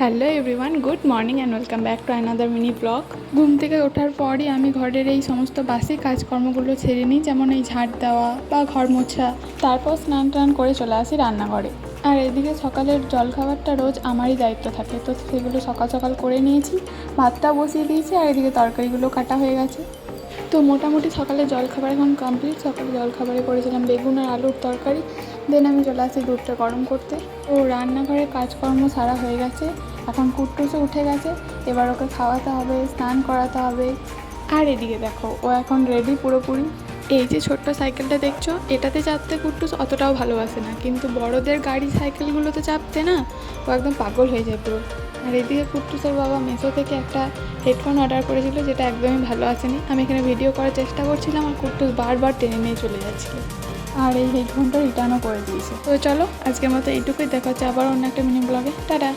Hello everyone good morning and welcome back to another mini blog ঘুম থেকে ওঠার পরই আমি ঘরের এই সমস্ত বাসি কাজকর্মগুলো ছেড়ে নিই, যেমন এই ঝাঁট দেওয়া বা ঘর মোছা। তারপর স্নান টান করে চলে আসি রান্নাঘরে। আর এদিকে সকালের জলখাবারটা রোজ আমারই দায়িত্ব থাকে, তো সেগুলো সকাল সকাল করে নিয়েছি ভাতটা বসিয়ে দিয়েছি আর এদিকে তরকারিগুলো কাটা হয়ে গেছে। তো মোটামুটি সকালে জলখাবার এখন কমপ্লিট সকালে জলখাবারে করেছিলাম বেগুন আর আলুর তরকারি। দেন আমি চলে আসি দুধটা গরম করতে। ও রান্নাঘরের কাজকর্ম সারা হয়ে গেছে। এখন কুট্টুসও উঠে গেছে। এবার ওকে খাওয়াতে হবে, স্নান করাতে হবে। আর এদিকে দেখো, ও এখন রেডি পুরোপুরি। এই যে ছোট্ট সাইকেলটা দেখছ, এটাতে চাপতে কুট্টুস অতটাও ভালোবাসে না। কিন্তু বড়দের গাড়ি সাইকেলগুলোতে চাপতে না, ও একদম পাগল হয়ে যায় পুরো। আর এদিকে কুট্টুসের বাবা মেসো থেকে একটা হেডফোন অর্ডার করেছিল, যেটা একদমই ভালো আসেনি। আমি এখানে ভিডিও করার চেষ্টা করছিলাম, আর কুট্টুস বারবার টেনে নিয়ে চলে যাচ্ছিল। আর এই হেডফোনটা রিটার্নও করে দিয়েছে। তো চলো, আজকের মতো এইটুকুই। দেখা হচ্ছে আবার অন্য একটা মিনি ব্লগে টাটা!